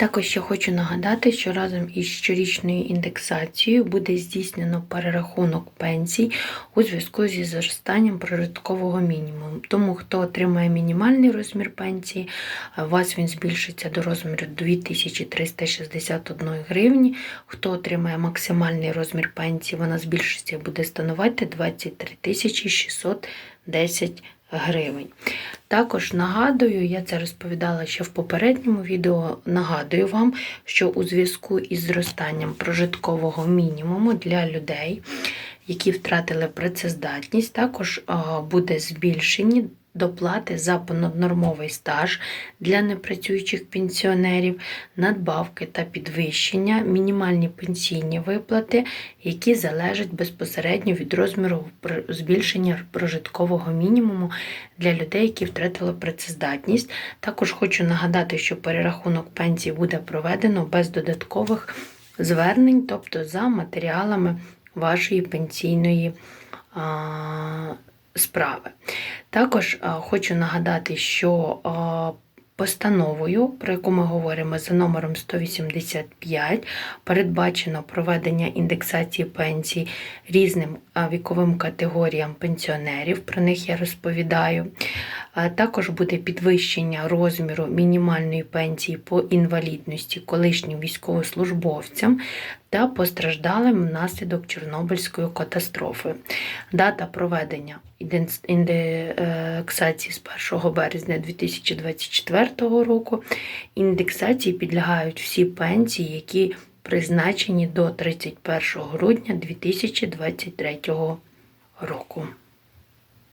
Також ще хочу нагадати, що разом із щорічною індексацією буде здійснено перерахунок пенсій у зв'язку зі зростанням прожиткового мінімуму. Тому, хто отримає мінімальний розмір пенсії, у вас він збільшиться до розміру 2361 гривні. Хто отримає максимальний розмір пенсії, вона збільшиться і буде становити 23 610 гривень. Також нагадую, я це розповідала ще в попередньому відео. Нагадую вам, що у зв'язку із зростанням прожиткового мінімуму для людей, які втратили працездатність, також буде збільшені доплати за понаднормовий стаж для непрацюючих пенсіонерів, надбавки та підвищення, мінімальні пенсійні виплати, які залежать безпосередньо від розміру збільшення прожиткового мінімуму для людей, які втратили працездатність. Також хочу нагадати, що перерахунок пенсій буде проведено без додаткових звернень, тобто за матеріалами вашої пенсійної а, справи. Також хочу нагадати, що постановою, про яку ми говоримо за номером 185, передбачено проведення індексації пенсій різним віковим категоріям пенсіонерів. Про них я розповідаю. Також буде підвищення розміру мінімальної пенсії по інвалідності колишнім військовослужбовцям та постраждалим внаслідок Чорнобильської катастрофи. Дата проведення індексації з 1 березня 2024 року. Індексації підлягають всі пенсії, які призначені до 31 грудня 2023 року.